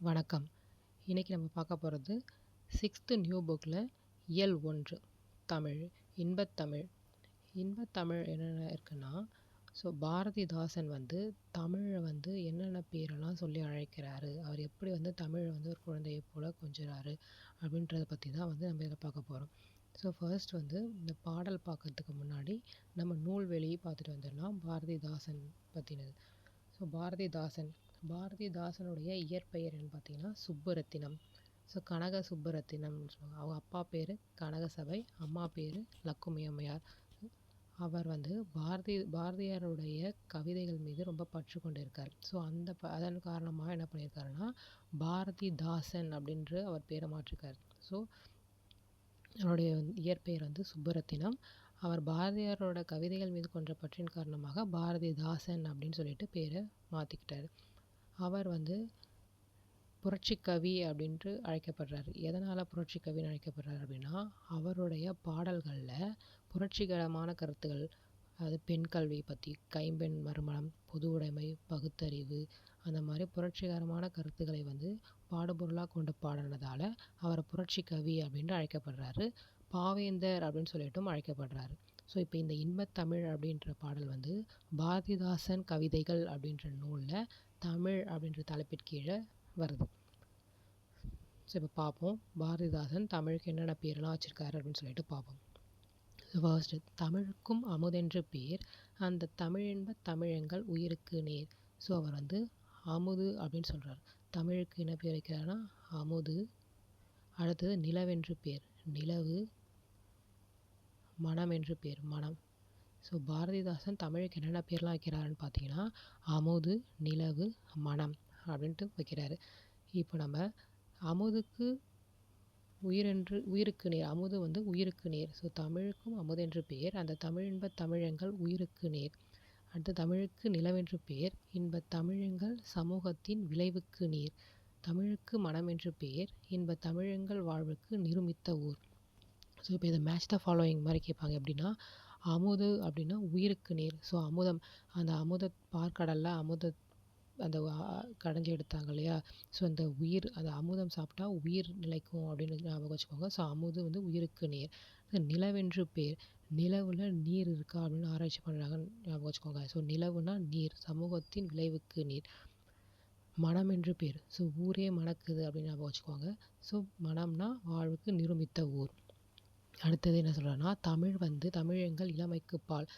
வணக்கம். இன்றைக்கி நம்ம பார்க்க போகிறது சிக்ஸ்த்து நியூ புக்கில் இயல் ஒன்று தமிழ் இன்பத்தமிழ். இன்பத்தமிழ் என்னென்ன இருக்குன்னா ஸோ பாரதிதாசன் வந்து தமிழை வந்து என்னென்ன பேரெல்லாம் சொல்லி அழைக்கிறாரு அவர் எப்படி வந்து தமிழை வந்து ஒரு குழந்தையை போல் கொஞ்சுறாரு அப்படின்றத பற்றி தான் வந்து நம்ம இதில் பார்க்க போகிறோம் ஸோ ஃபர்ஸ்ட் வந்து இந்த பாடல் பார்க்கறதுக்கு முன்னாடி நம்ம நூல்வெளி பார்த்துட்டு வந்துடலாம் பாரதிதாசன் பற்றினது ஸோ பாரதிதாசன் பாரதிதாசனுடைய இயற்பெயர் என்னன்னு பார்த்தீங்கன்னா சுப்புரத்தினம். ஸோ கனக சுப்புரத்தினம்னு சொல்லுவாங்க. அவங்க அப்பா பேர் கனகசபை அம்மா பேர் லக்குமி அம்மையார். அவர் வந்து பாரதி பாரதியாருடைய கவிதைகள் மீது ரொம்ப பற்று கொண்டு இருக்கார் ஸோ அந்த ப அதன் காரணமாக என்ன பண்ணியிருக்காருன்னா பாரதிதாசன் அப்படின்ற அவர் பேரை மாற்றிருக்கார். ஸோ அவருடைய இயற்பெயர் வந்து சுப்புரத்தினம். அவர் பாரதியாரோட கவிதைகள் மீது கொன்ற பற்றின் காரணமாக பாரதிதாசன் அப்படின்னு சொல்லிட்டு பேரை மாற்றிக்கிட்டார் அவர் வந்து புரட்சிக்கவி அப்படின்ட்டு அழைக்கப்படுறாரு. எதனால் புரட்சிக்கவின்னு அழைக்கப்படுறாரு அப்படின்னா அவருடைய பாடல்களில் புரட்சிகரமான கருத்துகள் அது பெண் கல்வி பற்றி கைம்பெண் மறுமணம் பொது உடைமை பகுத்தறிவு அந்த மாதிரி புரட்சிகரமான கருத்துக்களை வந்து பாடுபொருளாக கொண்டு பாடினதால் அவரை புரட்சி கவி அப்படின்ட்டு அழைக்கப்படுறாரு. பாவேந்தர் அப்படின்னு சொல்லிட்டும் அழைக்கப்படுறாரு. ஸோ இப்போ இந்த இன்பத்தமிழ் அப்படின்ற பாடல் வந்து பாரதிதாசன் கவிதைகள் அப்படின்ற நூலில் தமிழ் அப்படின்ற தலைப்பிற்கீழே வருது. ஸோ இப்போ பார்ப்போம் பாரதிதாசன் தமிழுக்கு என்னென்ன பேரெல்லாம் வச்சுருக்காரு அப்படின்னு சொல்லிட்டு பார்ப்போம் ஃபர்ஸ்ட்டு தமிழுக்கும் அமுதென்று பேர். அந்த தமிழென்ப தமிழங்கள் உயிருக்கு நேர். ஸோ அவர் வந்து அமுது அப்படின்னு சொல்கிறார் தமிழுக்கு என்ன பேர் வைக்கிறாருன்னா அமுது. அடுத்தது நிலவென்று பேர். நிலவு மனம் என்று பேர் மனம். ஸோ பாரதிதாசன் தமிழுக்கு என்னென்ன பேர்லாம் வைக்கிறாருன்னு பார்த்தீங்கன்னா அமுது நிலவு மனம் அப்படின்ட்டு வைக்கிறாரு. இப்போ நம்ம அமுதுக்கு உயிரென்று உயிருக்கு நேர் அமுது வந்து உயிருக்கு நேர். ஸோ தமிழுக்கும் அமுது என்று பெயர் அந்த தமிழ் இன்ப தமிழங்கள் உயிருக்கு நேர். அடுத்து தமிழுக்கு நிலவென்று பெயர் இன்ப தமிழங்கள் சமூகத்தின் விளைவுக்கு நீர். தமிழுக்கு மனம் என்று பெயர் இன்ப தமிழங்கள் வாழ்வுக்கு நிருமித்த ஊர். ஸோ இப்போ இதை மேட்ச் த ஃபாலோயிங் மாதிரி கேட்பாங்க எப்படின்னா அமுது அப்படின்னா உயிருக்கு நீர். ஸோ அமுதம் அந்த அமுத பார்க்கடலில் அமுத அந்த கடைஞ்சி எடுத்தாங்க இல்லையா? ஸோ அந்த உயிர் அந்த அமுதம் சாப்பிட்டா உயிர் நிலைக்கும் அப்படின்னு ஞாபகம் வச்சுக்கோங்க. ஸோ அமுது வந்து உயிருக்கு நீர். நிலவென்று பேர். நிலவில் நீர் இருக்கா அப்படின்னு ஆராய்ச்சி பண்ணுறாங்கன்னு ஞாபகம் வச்சுக்கோங்க. ஸோ நிலவுனா நீர். சமூகத்தின் விளைவுக்கு நீர். மனம் என்று பேர். ஸோ ஊரே மணக்குது அப்படின்னு ஞாபகம் வச்சுக்கோங்க. ஸோ மனம்னா வாழ்வுக்கு நிருமித்த ஊர். அடுத்தது என்ன சொல்கிறேன்னா தமிழ் வந்து தமிழங்கள் இளமைக்கு பால்.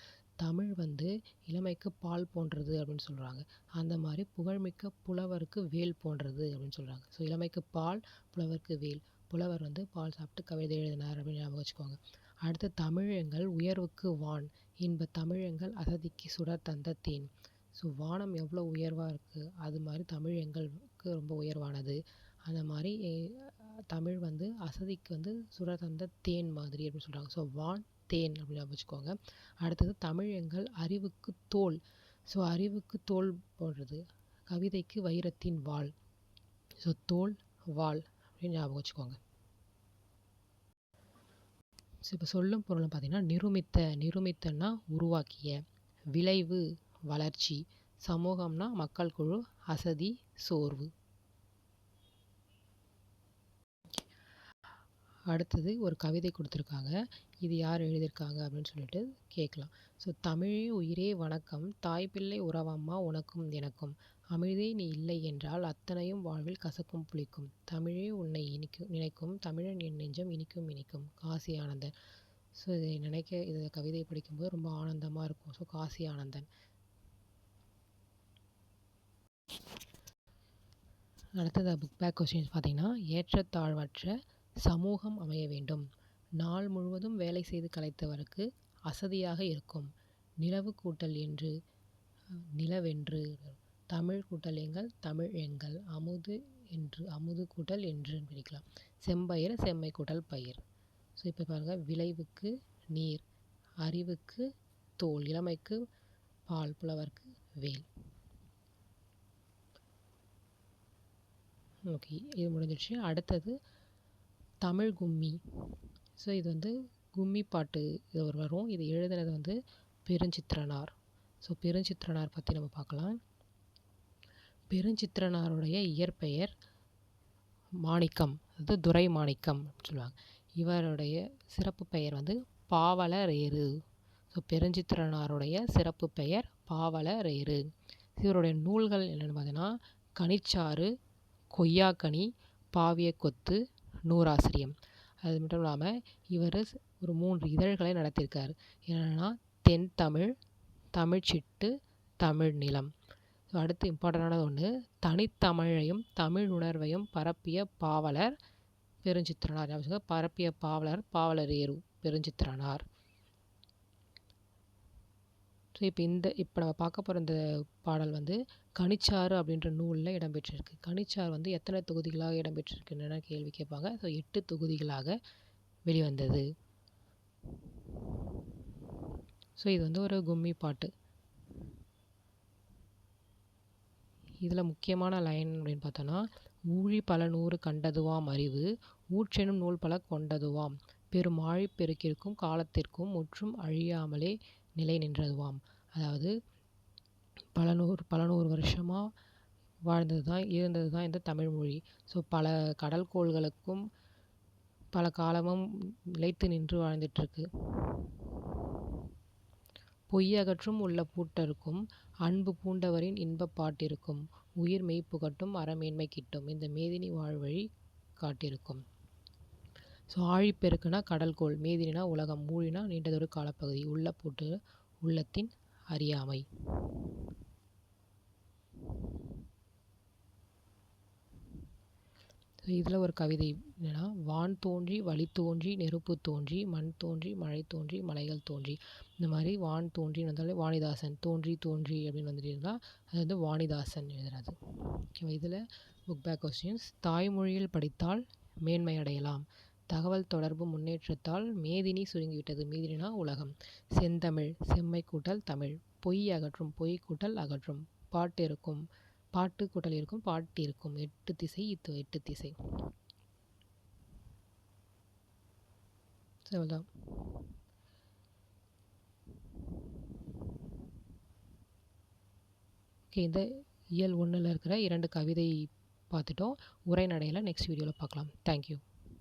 தமிழ் வந்து இளமைக்கு பால் போன்றது அப்படின்னு சொல்கிறாங்க அந்த மாதிரி புகழ்மிக்க புலவருக்கு வேல் போன்றது அப்படின்னு சொல்கிறாங்க ஸோ இளமைக்கு பால் புலவருக்கு வேல். புலவர் வந்து பால் சாப்பிட்டு கவிதை எழுதினார் அப்படின்னு ஞாபகம் வச்சுக்கோங்க. அடுத்து தமிழங்கள் உயர்வுக்கு வான். இன்ப தமிழங்கள் அசதிக்கு சுடர் தந்த தேன். ஸோ வானம் எவ்வளோ உயர்வாக இருக்குது அது மாதிரி தமிழ் எங்களுக்கு ரொம்ப உயர்வானது. அந்த மாதிரி தமிழ் வந்து அசதிக்கு வந்து சுடர் தந்த தேன் மாதிரி அப்படின்னு சொல்கிறாங்க ஸோ வான் தேன் அப்படின்னு வச்சுக்கோங்க. அடுத்தது தமிழ் எங்கள் அறிவுக்கு தோல். ஸோ அறிவுக்கு தோல் போடுறது. கவிதைக்கு வைரத்தின் வாள். ஸோ தோல் வாள் அப்படின்னு ஞாபகம் வச்சுக்கோங்க. ஸோ இப்போ சொல்லும் பொருளும் பார்த்திங்கன்னா நிருமித்த நிருமித்தன்னா உருவாக்கிய விளைவு வளர்ச்சி சமூகம்னா மக்கள் குழு அசதி சோர்வு. அடுத்தது ஒரு கவிதை கொடுத்துருக்காங்க. இது யார் எழுதியிருக்காங்க அப்படின்னு சொல்லிட்டு கேட்கலாம். ஸோ தமிழே உயிரே வணக்கம். தாய் பிள்ளை உறவம்மா உனக்கும் எனக்கும். அமிழ்தே நீ இல்லை என்றால் அத்தனையும் வாழ்வில் கசக்கும் புளிக்கும். தமிழே உன்னை இனிக்கும் நினைக்கும். தமிழன் என் நெஞ்சம் இனிக்கும் இனிக்கும். காசி ஆனந்தன். ஸோ இதை நினைக்க இதை கவிதை படிக்கும்போது ரொம்ப ஆனந்தமாக இருக்கும். ஸோ காசி ஆனந்தன். அடுத்தது புக் பேக் கொஸ்டின்ஸ் பார்த்தீங்கன்னா ஏற்றத்தாழ்வற்ற சமூகம் அமைய வேண்டும். நாள் முழுவதும் வேலை செய்து கலைத்தவருக்கு அசதியாக இருக்கும். நிலவு கூட்டல் என்று நிலவென்று தமிழ் கூட்டல் எங்கள் தமிழ் எங்கள் அமுது என்று அமுது கூட்டல் என்று பிடிக்கலாம் செம்பயிர் செம்மை கூட்டல் பயிர். ஸோ இப்போ பாருங்கள் விளைவுக்கு நீர் அறிவுக்கு தோல் இளமைக்கு பால் புலவர்க்கு வேல். ஓகே இது முடிஞ்சிடுச்சு. அடுத்தது தமிழ் கும்மி. ஸோ இது வந்து கும்மி பாட்டு இது ஒரு வரும். இது எழுதுனது வந்து பெருஞ்சித்திரனார். ஸோ பெருஞ்சித்திரனார் பற்றி நம்ம பார்க்கலாம். பெருஞ்சித்திரனாருடைய இயற்பெயர் மாணிக்கம். அது துரை மாணிக்கம் சொல்லுவாங்க. இவருடைய சிறப்பு பெயர் வந்து பாவலரேறு. ஸோ பெருஞ்சித்திரனாருடைய சிறப்பு பெயர் பாவலரேறு. இவருடைய நூல்கள் என்னென்னு பார்த்தீங்கன்னா கனிச்சாறு கொய்யாக்கனி பாவிய கொத்து நூறாசிரியம். அது மட்டும் இல்லாமல் இவர் ஒரு மூன்று இதழ்களை நடத்தியிருக்கார். என்னென்னா தென் தமிழ் தமிழ்ச்சிட்டு தமிழ் நிலம். அடுத்து இம்பார்ட்டண்டானது ஒன்று தனித்தமிழையும் தமிழ் உணர்வையும் பரப்பிய பாவலர் பெருஞ்சித்திரனார். பரப்பிய பாவலர் பாவலரேரு பெருஞ்சித்திரனார். ஸோ இப்போ இந்த இப்போ நம்ம பார்க்க போகிற இந்த பாடல் வந்து கனிச்சாறு அப்படின்ற நூலில் இடம்பெற்றிருக்கு. கனிச்சாறு வந்து எத்தனை தொகுதிகளாக இடம்பெற்றிருக்குன்னு கேள்வி கேட்பாங்க. ஸோ எட்டு தொகுதிகளாக வெளிவந்தது. ஸோ இது வந்து ஒரு கும்மி பாட்டு. இதில் முக்கியமான லைன் அப்படின்னு பார்த்தோன்னா ஊழி பல நூறு கண்டதுவாம் அறிவு ஊற்றெனும் நூல் பல கொண்டதுவாம். பெரும் ஆழி பெருக்கிற்கும் காலத்திற்கும் முற்றும் அழியாமலே நிலை நின்றதுவாம். அதாவது பல நூறு பல நூறு வருஷமாக வாழ்ந்தது தான் இருந்தது தான் இந்த தமிழ்மொழி ஸோ பல கடல்கோள்களுக்கும் பல காலமும் நிலைத்து நின்று வாழ்ந்துட்டுருக்கு. பொய்யகற்றும் உள்ள பூட்டருக்கும் அன்பு பூண்டவரின் இன்பப் பாட்டிருக்கும். உயிர் மெய்ப்புகட்டும் அறமேன்மை கிட்டும். இந்த மேதினி வாழ்வழி காட்டிருக்கும் ஸோ ஆழிப்பெருக்குனா கடல்கோள் மீதினா உலகம் மூழினா நீண்டதொரு காலப்பகுதி உள்ள பூட்டு உள்ளத்தின் அறியாமை. இதில் ஒரு கவிதை என்னென்னா வான் தோன்றி வழி தோன்றி நெருப்பு தோன்றி மண் தோன்றி மழை தோன்றி மலைகள் தோன்றி. இந்த மாதிரி வான் தோன்றி வந்தாலே வாணிதாசன் தோன்றி தோன்றி அப்படின்னு வந்துட்டீங்கன்னா அது வந்து வாணிதாசன் எழுதுறது. ஓகேவா? இதில் புக் பேக் கொஸ்டின்ஸ் தாய்மொழியில் படித்தால் மேன்மை அடையலாம் தகவல் தொடர்பு முன்னேற்றத்தால் மேதினி சுருங்கிவிட்டது. மேதினா உலகம். செந்தமிழ் செம்மை கூட்டல் தமிழ். பொய் அகற்றும் பொய் கூட்டல் அகற்றும். பாட்டு இருக்கும் பாட்டு கூட்டல் இருக்கும் பாட்டு இருக்கும் எட்டு திசை இத்து எட்டு திசை. அவ்வளோதான் ஓகே இந்த இயல் ஒன்றில் இருக்கிற இரண்டு கவிதை பார்த்துட்டோம். உரைநடையில் நெக்ஸ்ட் வீடியோவில் பார்க்கலாம். தேங்க்யூ